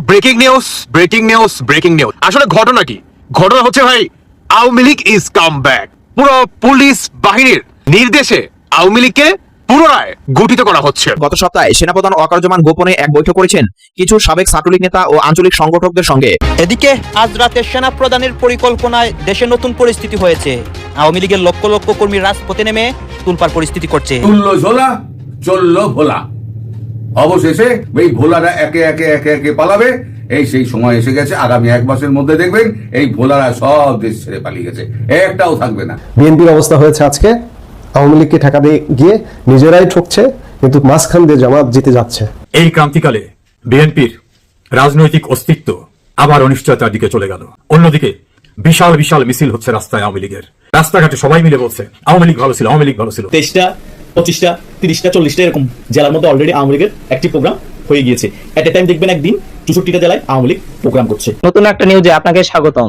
Breaking news breaking news breaking news আসলে ঘটনা কি? ঘটনা হচ্ছে ভাই Awami League is come back পুরো পুলিশ বাহিনীর নির্দেশে আওয়ামী লীগকে পুনরায় গঠিত করা হচ্ছে। গত সপ্তাহে সেনাপ্রধান ওয়াকারুজ্জামান গোপনে এক বৈঠক করেছেন কিছু সাবেক ছাত্রলীগ নেতা ও আঞ্চলিক সংগঠকদের সঙ্গে। এদিকে আজ রাতে সেনা প্রদানের পরিকল্পনায় দেশে নতুন পরিস্থিতি হয়েছে। আওয়ামী লীগের লক্ষ লক্ষ কর্মী রাজপথে নেমে তুলপার পরিস্থিতি করছে। ঝোলা চলল ভোলা। অবশেষে এই ভোলারা একে একে একে একে পালাবে। এই সেই সময় এসে গেছে। আগামী এক মাসের মধ্যে দেখবেন এই ভোলারা সব দেশ ছেড়ে পালিয়ে গেছে। একটাও থাকবে না। বিএনপির অবস্থা হয়েছে আজকে। আওয়ামী লীগকে ঠেকা দিয়ে গিয়ে নিজেরাই ঠকছে কিন্তু মাঝখান দিয়ে জামাত জিতে যাচ্ছে। এই ক্রান্তিকালে বিএনপির রাজনৈতিক অস্তিত্ব আবার অনিশ্চয়তার দিকে চলে গেল। অন্যদিকে বিশাল বিশাল মিছিল হচ্ছে রাস্তায় আওয়ামী লীগের। রাস্তাঘাটে সবাই মিলে বলছে আওয়ামী লীগ ভালো ছিল আওয়ামী লীগ ভালো ছিল। তেইশটা পঁচিশটা, তিরিশটা, চল্লিশটা এরকম জেলার মধ্যে অলরেডি আওয়ামী লীগের একটি প্রোগ্রাম হয়ে গিয়েছে। এট এ টাইম দেখবেন একদিন চৌষট্টিটা জেলায় আওয়ামী লীগ প্রোগ্রাম করছে। নতুন একটা নিউজে আপনাকে স্বাগতম।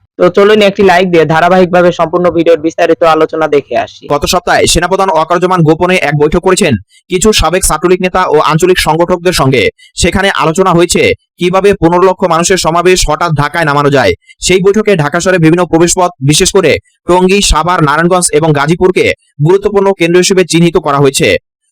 তো চলুন একটি লাইক দিয়ে ধারাবাহিকভাবে সম্পূর্ণ ভিডিওর বিস্তারিত আলোচনা দেখে আসি। গত সপ্তাহে সেনাপ্রধান ওয়াকারুজ্জামান গোপনে এক বৈঠক করেছেন কিছু সাবেক ছাত্রলীগ নেতা ও আঞ্চলিক সংগঠকদের সঙ্গে। সেখানে আলোচনা হয়েছে কীভাবে পনেরো লক্ষ মানুষের সমাবেশ হঠাৎ ঢাকায় নামানো যায়। সেই বৈঠকে ঢাকা শহরে বিভিন্ন প্রবেশপথ, বিশেষ করে টঙ্গী, সাভার, নারায়ণগঞ্জ এবং গাজীপুরকে গুরুত্বপূর্ণ কেন্দ্র হিসেবে চিহ্নিত করা হয়েছে।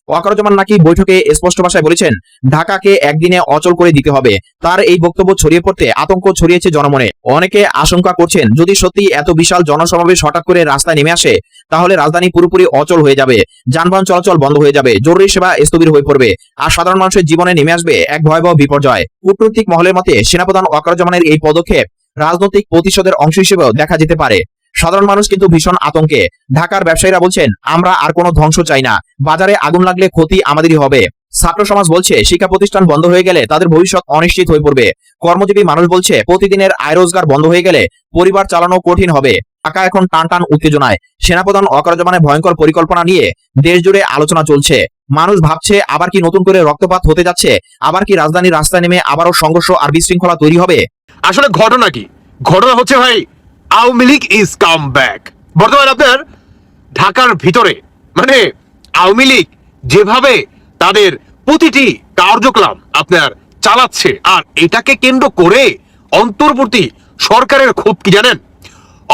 ওয়াকারুজ্জামান নাকি বৈঠকে স্পষ্ট ভাষায় বলেছেন, ঢাকাকে একদিনে অচল করে দিতে হবে। তার এই বক্তব্য ছড়িয়ে পড়তে আতঙ্ক ছড়িয়েছে জনমনে। অনেকে আশঙ্কা করছেন, যদি সত্যি এত বিশাল জনসমাবেশ হঠাৎ করে রাস্তায় নেমে আসে, তাহলে রাজধানী পুরোপুরি অচল হয়ে যাবে। যানবাহন চলাচল বন্ধ হয়ে যাবে। জরুরি সেবা স্থবির হয়ে পড়বে। আর সাধারণ মানুষের জীবনে নেমে আসবে এক ভয়াবহ বিপর্যয়। কূটনৈতিক মহলের মতে, সেনাপ্রধান ওয়াকারুজ্জামানের এই পদক্ষেপ রাজনৈতিক প্রতিশোধের অংশ হিসেবেও দেখা যেতে পারে। সাধারণ মানুষ কিন্তু ভীষণ আতঙ্কে। ঢাকার ব্যবসায়ীরা বলছেন, আমরা আর কোনো ধ্বংস চাই না। বাজারে আগুন লাগলে ক্ষতি আমাদেরই হবে। ছাত্র সমাজ বলছে, শিক্ষা প্রতিষ্ঠান বন্ধ হয়ে গেলে তাদের ভবিষ্যৎ অনিশ্চিত হয়ে পড়বে। কর্মজীবী মানুষ বলছে, প্রতিদিনের আয় রোজগার বন্ধ হয়ে গেলে পরিবার চালানো কঠিন হবে। ঢাকা এখন টান টান উত্তেজনায়। সেনাপ্রধান অকারজমানের ভয়ঙ্কর পরিকল্পনা নিয়ে দেশ জুড়ে আলোচনা চলছে। মানুষ ভাবছে, আবার কি নতুন করে রক্তপাত হতে যাচ্ছে? আবার কি রাজধানীর রাস্তায় নেমে আবারও সংঘর্ষ আর বিশৃঙ্খলা তৈরি হবে? আসলে ঘটনা কি? ঘটনা হচ্ছে ভাই Awami League is come back বর্তমানে আপনার ঢাকার ভিতরে মানে আওয়ামী লীগ যেভাবে তাদের প্রতিটি কার্যক্রম আপনার চালাচ্ছে, আর এটাকে কেন্দ্র করে অন্তর্বর্তী সরকারের ক্ষোভ কি জানেন?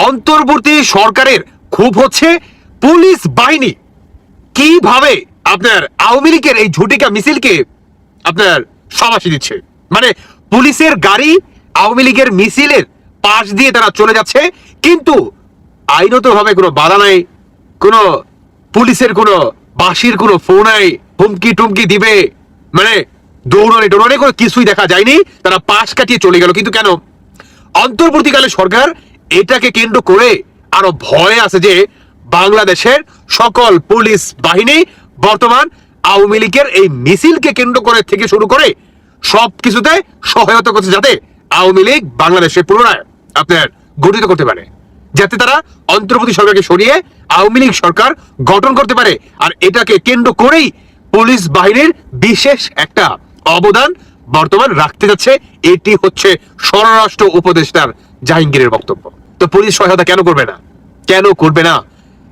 অন্তর্বর্তী সরকারের ক্ষোভ হচ্ছে পুলিশ বাহিনী। কীভাবে আপনার আওয়ামী লীগের এই ঝুটিকা মিছিলকে আপনার সাবাসী দিচ্ছে? মানে পুলিশের গাড়ি আওয়ামী লীগের মিছিলের পাশ দিয়ে তারা চলে যাচ্ছে। কিন্তু আইনত ভাবে কোনো বাধা নাই, কোনো পুলিশের কোনো বাঁশির কোনো ফোন নাই, হুমকি টুমকি দিবে মানে দৌড়ানি দৌড়ানি কোনো কিছুই দেখা যায়নি, তারা পাশ কাটিয়ে চলে গেল। কিন্তু কেন? অন্তর্বর্তীকালে সরকার এটাকে কেন্দ্র করে আরও ভয় আছে যে বাংলাদেশের সকল পুলিশ বাহিনী বর্তমান আওয়ামী লীগের এই মিছিলকে কেন্দ্র করে থেকে শুরু করে সব কিছুতে সহায়তা করছে যাতে আওয়ামী লীগ বাংলাদেশে পুনরায় আপনার গঠিত করতে পারে, যাতে তারা অন্তর্বর্তী সরকারকে সরিয়ে আওয়ামী লীগ সরকার গঠন করতে পারে। আর এটাকে কেন্দ্র করেই পুলিশ বাহিনীর বিশেষ একটা অবদান বর্তমান রাখতে যাচ্ছে। এটি হচ্ছে স্বরাষ্ট্র উপদেষ্টার জাহাঙ্গীরের বক্তব্য। তো পুলিশ সহায়তা কেন করবে না? কেন করবে না?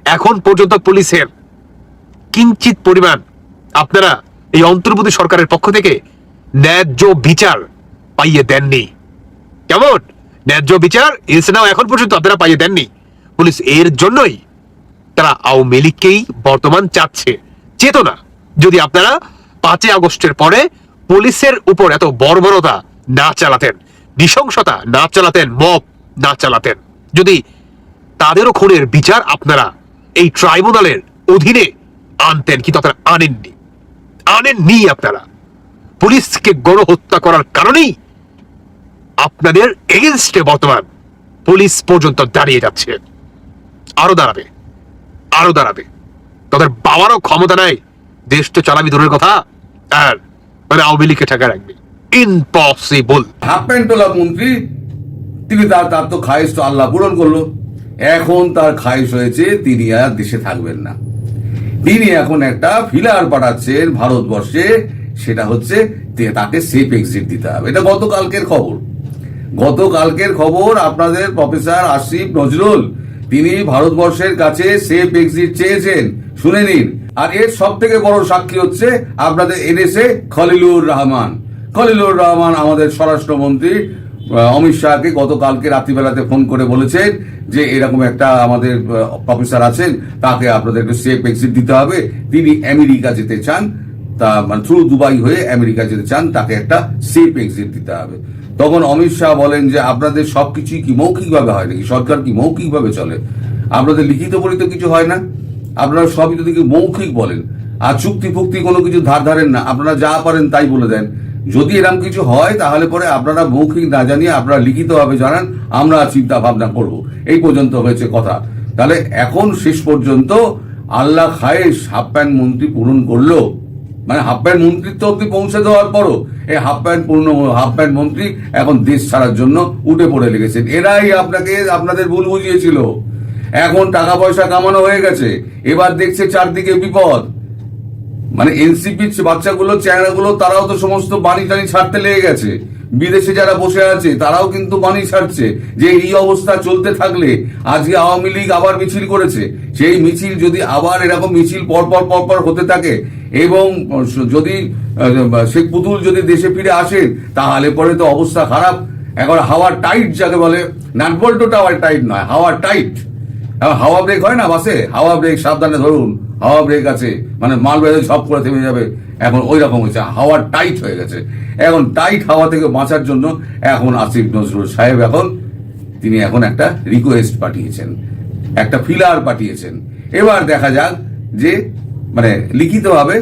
এখন পর্যন্ত পুলিশের কিঞ্চিত পরিমাণ আপনারা এই অন্তর্বর্তী সরকারের পক্ষ থেকে ন্যায্য বিচার পাইয়ে দেননি। কেমন? ন্যায্য বিচার এছাড়াও এখন পর্যন্ত আপনারা পাইয়ে দেননি। পুলিশ এর জন্যই তারা আওয়ামী লীগকেই বর্তমান চাচ্ছে। চেতনা, যদি আপনারা পাঁচই আগস্টের পরে পুলিশের উপর এত বর্বরতা না চালাতেন, নৃশংসতা না চালাতেন, মব না চালাতেন, যদি তাদেরও খুনের বিচার আপনারা এই ট্রাইব্যুনালের অধীনে আনতেন কিন্তু আপনারা আনেননি। আনেননি আপনারা। পুলিশকে গণহত্যা করার কারণেই আপনাদের এগেনস্টে বর্তমান পুলিশ পর্যন্ত দাঁড়িয়ে যাচ্ছে। আরও দাঁড়াবে আরও দাঁড়াবে। তাদের বাবারও ক্ষমতা নাই। দেশ তো চালাবি দূরের কথা। আর মানে আওয়ামী লীগকে ঠেকা রাখবে। ইম্পসিবল হাফ প্যান্ট তোলা মন্ত্রী, তিনি তার তার তো খায়েস তো আল্লাহ পূরণ করল। এখন তার খায়েশ হয়েছে, তিনি আর দেশে থাকবেন না। তিনি এখন একটা ফিলার পাঠাচ্ছেন ভারতবর্ষে। সেটা হচ্ছে তাকে সেফ এক্সিট দিতে হবে। এটা গতকালকের খবর। গতকালকের খবর আপনাদের প্রফেসর আসিফ নজরুল। তিনি ভারতবর্ষের কাছে সেফ এক্সিট চেয়েছেন। শুনে নিন। আর এর সব থেকে বড় সাক্ষী হচ্ছে আপনাদের এনএসএ খলিলুর রহমান। খলিলুর রহমান আমাদের স্বরাষ্ট্রমন্ত্রী অমিত শাহকে গতকালকে রাত্রিবেলাতে ফোন করে বলেছেন যে এরকম একটা আমাদের প্রফেসর আছেন, তাকে আপনাদেরকে সেফ এক্সিট দিতে হবে। তিনি আমেরিকা যেতে চান, তা মানে থ্রু দুবাই হয়ে আমেরিকা যেতে চান, তাকে একটা সেফ এক্সিট দিতে হবে। তখন অমিত শাহ বলেন যে, আপনাদের সবকিছুই কি মৌখিকভাবে হয় নাকি? সরকার কি মৌখিকভাবে চলে? আপনাদের লিখিত বলিত কিছু হয় না? আপনারা সবই যদি মৌখিক বলেন। আর চুক্তি ফুক্তি কোনো কিছু ধার ধারেন না। আপনারা যা পারেন তাই বলে দেন। যদি এরকম কিছু হয়, তাহলে পরে আপনারা মৌখিক না জানিয়ে আপনারা লিখিতভাবে জানান, আমরা চিন্তা ভাবনা করব। এই পর্যন্ত হয়েছে কথা। তাহলে এখন শেষ পর্যন্ত আল্লাহ খায়েশ হাফ প্যান্ট মন্ত্রী পূরণ করল। মানে হাফ প্যান্ট মন্ত্রিত্ব অব্দি পৌঁছে দেওয়ার পরও এই হাফ প্যান্ট পূর্ণ হাফ প্যান্ট মন্ত্রী এখন দেশ ছাড়ার জন্য উঠে পড়ে লেগেছেন। এরাই আপনাকে, আপনাদের ভুল বুঝিয়েছিল। এখন টাকা পয়সা কামানো হয়ে গেছে। এবার দেখছে চারদিকে বিপদ। মানে এনসিপি বাচ্চাগুলো চ্যাংড়াগুলো তারাও তো সমস্ত বাণী টানি ছাড়তে লেগে গেছে। বিদেশে যারা বসে আছে, তারাও কিন্তু বাণী ছাড়ছে যে এই অবস্থা চলতে থাকলে আজকে আওয়ামী লীগ আবার মিছিল করেছে। সেই মিছিল যদি আবার এরকম মিছিল পরপর পরপর হতে থাকে এবং যদি শেখ পুতুল যদি দেশে ফিরে আসেন তাহলে পরে তো অবস্থা খারাপ। এখন হাওয়া টাইট যাকে বলে নাটবল্টুটা আবার টাইট নয়, হাওয়া টাইট। হাওয়া ব্রেক হয় না বাসে? হাওয়া ব্রেক সাবধানে ধরুন, হাওয়া ব্রেক আছে মানে মাল বেঁধে সব করে থেমে যাবে। এখন ওই রকম হয়েছে, হাওয়া টাইট হয়ে গেছে। এখন টাইট হাওয়া থেকে বাঁচার জন্য এখন আসিফ নজরুল সাহেব এখন, তিনি এখন একটা রিকোয়েস্ট পাঠিয়েছেন, একটা ফিলার পাঠিয়েছেন। এবার দেখা যাক যে মানে লিখিতভাবে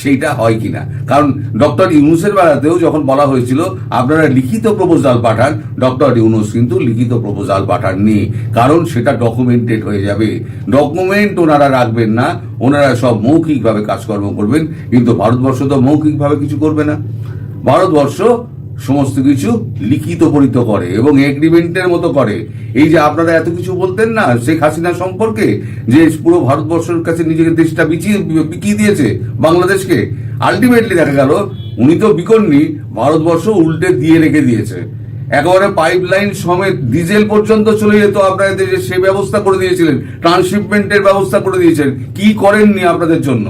সেইটা হয় কিনা। কারণ ডক্টর ইউনুসের বেলাতেও যখন বলা হয়েছিল, আপনারা লিখিত প্রপোজাল পাঠান, ডক্টর ইউনুস কিন্তু লিখিত প্রপোজাল পাঠাননি। কারণ সেটা ডকুমেন্টেড হয়ে যাবে। ডকুমেন্ট ওনারা রাখবেন না, ওনারা সব মৌখিকভাবে কাজকর্ম করবেন, কিন্তু ভারতবর্ষ তো মৌখিকভাবে কিছু করবে না। ভারতবর্ষ সমস্ত কিছু লিখিত পরিত করে এবং এগ্রিমেন্টের মতো করে। এই যে আপনারা এত কিছু বলতেন না, শেখ হাসিনা সম্পর্কে যে পুরো ভারতবর্ষের কাছে নিজেকে দেশটা বিচিয়ে বিকিয়ে দিয়েছে বাংলাদেশকে আলটিমেটলি দেখা গেল উনি তো বিকননি, ভারতবর্ষ উল্টে দিয়ে রেখে দিয়েছে। একেবারে পাইপ লাইন সমেত ডিজেল পর্যন্ত চলে যেত আপনাদের দেশে, সে ব্যবস্থা করে দিয়েছিলেন ট্রান্সশিপমেন্টের ব্যবস্থা করে দিয়েছেন। কি করেননি আপনাদের জন্য?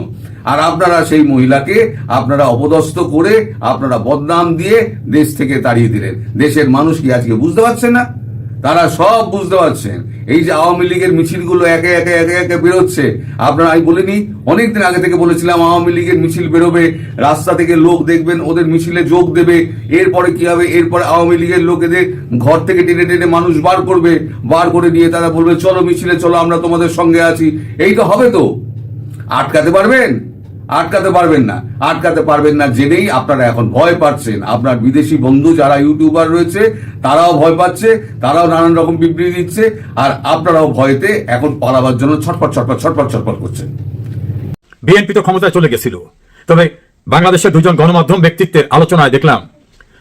আর আপনারা সেই মহিলাকে আপনারা অপদস্থ করে আপনারা বদনাম দিয়ে দেশ থেকে তাড়িয়ে দিলেন। দেশের মানুষ কি আজকে বুঝতে পারছেন না? তারা সব বুঝতে পারছেন। এই যে আওয়ামী লীগের মিছিলগুলো একে একে একে একে বেরোচ্ছে। আপনারা আমি বলিনি, অনেকদিন আগে থেকে বলেছিলাম আওয়ামী লীগের মিছিল বেরোবে, রাস্তা থেকে লোক দেখবেন, ওদের মিছিলে যোগ দেবে। এরপরে কি হবে? এরপরে আওয়ামী লীগের লোকেদের ঘর থেকে টেনে টেনে মানুষ বার করবে। বার করে নিয়ে তারা বলবে, চলো মিছিলে চলো, আমরা তোমাদের সঙ্গে আছি। এই তো হবে তো। আটকাতে পারবেন? আটকাতে পারবেন না। আটকাতে পারবেন না জেনেই আপনারা এখন ভয় পাচ্ছেন। আপনার বিদেশি বন্ধু যারা ইউটিউবার রয়েছে, তারাও ভয় পাচ্ছে, তারাও নানান রকম বিবৃতি দিচ্ছে, আর আপনারাও ভয়তে এখন পালাবার জন্য ছটপট ছটপট ছটপট ছটপট করছেন। বিএনপি তো ক্ষমতায় চলে গেছিল। তবে বাংলাদেশের দুজন গণমাধ্যম ব্যক্তিত্বের আলোচনায় দেখলাম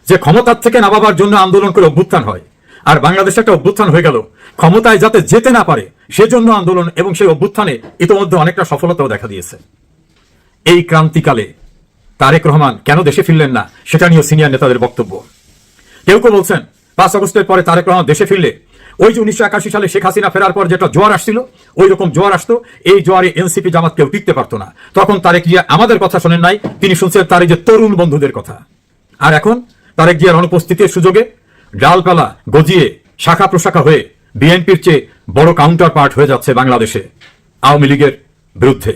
যে ক্ষমতার থেকে নামাবার জন্য আন্দোলন করে অভ্যুত্থান হয়। আর বাংলাদেশে একটা অভ্যুত্থান হয়ে গেল। ক্ষমতায় যাতে যেতে না পারে, সেজন্য আন্দোলন এবং সেই অভ্যুত্থানে ইতোমধ্যে অনেকটা সফলতাও দেখা দিয়েছে। এই ক্রান্তিকালে তারেক রহমান কেন দেশে ফিরলেন না, সেটা নিয়ে সিনিয়র নেতাদের বক্তব্য। কেউ কেউ বলছেন, পাঁচ আগস্টের পরে তারেক রহমান দেশে ফিরলে, ওই যে উনিশশো একাশি সালে শেখ হাসিনা ফেরার পর যেটা জোয়ার আসছিল ওই রকম জোয়ার আসতো, এই জোয়ারে এনসিপি জামাত কেউ টিকতে পারতো না। তখন তারেক জিয়া আমাদের কথা শোনেন নাই, তিনি শুনছেন তার যে তরুণ বন্ধুদের কথা। আর এখন তারেক জিয়ার অনুপস্থিতির সুযোগে ডালপালা গজিয়ে, শাখা প্রশাখা হয়ে বিএনপির চেয়ে বড় কাউন্টার পার্ট হয়ে যাচ্ছে বাংলাদেশে, আওয়ামী লীগের বিরুদ্ধে।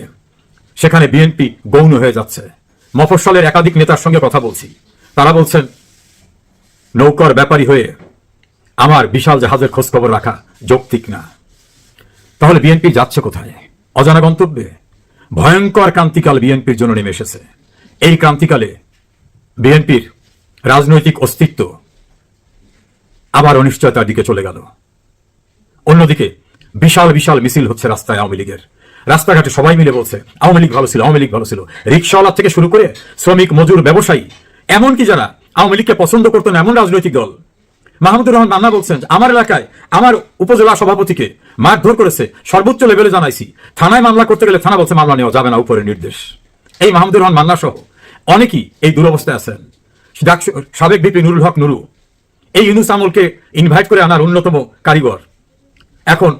সেখানে বিএনপি গৌণ হয়ে যাচ্ছে। মফস্বলের একাধিক নেতার সঙ্গে কথা বলছি। তারা বলছেন, নৌকর ব্যাপারী হয়ে আমার বিশাল জাহাজের খোঁজ খবর রাখা যৌক্তিক না। তাহলে বিএনপি যাচ্ছে কোথায়? অজানা গন্তব্যে? ভয়ঙ্কর ক্রান্তিকাল বিএনপির জন্য নেমে এসেছে। এই ক্রান্তিকালে বিএনপির রাজনৈতিক অস্তিত্ব আবার অনিশ্চয়তার দিকে চলে গেল। অন্যদিকে বিশাল বিশাল মিছিল হচ্ছে রাস্তায় আওয়ামী লীগের। রাস্তাঘাটে সবাই মিলে বলছে, আওয়ামী লীগ ভালো ছিল, আওয়ামী লীগ ভালো ছিল। রিক্সাওয়ালা থেকে শুরু করে শ্রমিক, মজুর, ব্যবসায়ী, এমনকি যারা আওয়ামী লীগকে পছন্দ করতো না, এমন রাজনৈতিক দল। মাহমুদুর রহমান মান্না বলছেন, আমার এলাকায় আমার উপজেলা সভাপতিকে মারধর করেছে, সর্বোচ্চ লেভেলে জানাইছি। থানায় মামলা করতে গেলে থানা বলছে, মামলা নেওয়া যাবে না, উপরে নির্দেশ। এই মাহমুদুর রহমান মান্না সহ অনেকেই এই দুরবস্থায় আছেন। সাবেক বিপি নুরুল হক নুরু, এই ইউনুস আমলকে ইনভাইট করে আনার অন্যতম কারিগর। এখন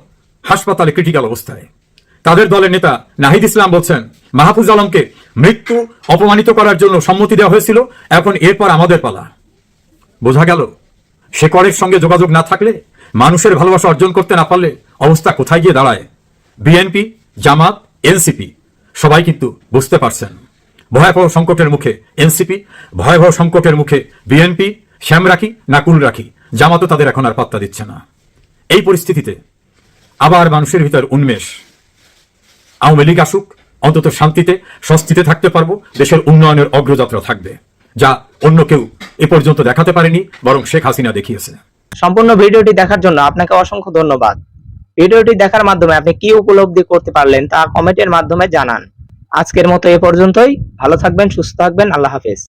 হাসপাতালে ক্রিটিক্যাল অবস্থায়। তাদের দলের নেতা নাহিদ ইসলাম বলছেন, মাহফুজ আলমকে মৃত্যু অপমানিত করার জন্য সম্মতি দেওয়া হয়েছিল, এখন এরপর আমাদের পালা। বোঝা গেল, শেকড়ের সঙ্গে যোগাযোগ না থাকলে, মানুষের ভালোবাসা অর্জন করতে না পারলে অবস্থা কোথায় গিয়ে দাঁড়ায়? বিএনপি, জামাত, এনসিপি, সবাই কিন্তু বুঝতে পারছেন। ভয়াবহ সংকটের মুখে এনসিপি, ভয়াবহ সংকটের মুখে বিএনপি শ্যাম রাখি না কুল রাখি জামাতও তাদের এখন আর পাত্তা দিচ্ছে না। এই পরিস্থিতিতে আবার মানুষের ভিতর উন্মেষ। আওয়ামী লীগ আসুক, অন্তত শান্তিতে, স্বস্তিতে থাকতে পারব, দেশের উন্নয়নের অগ্রযাত্রা থাকবে, যা অন্য কেউ এ পর্যন্ত দেখাতে পারেনি, বরং শেখ হাসিনা দেখিয়েছে। সম্পূর্ণ ভিডিওটি দেখার জন্য আপনাকে অসংখ্য ধন্যবাদ। ভিডিওটি দেখার মাধ্যমে আপনি কি উপলব্ধি করতে পারলেন তা কমেন্টের মাধ্যমে জানান। আজকের মতো এ পর্যন্তই, ভালো থাকবেন, সুস্থ থাকবেন, আল্লাহ হাফেজ।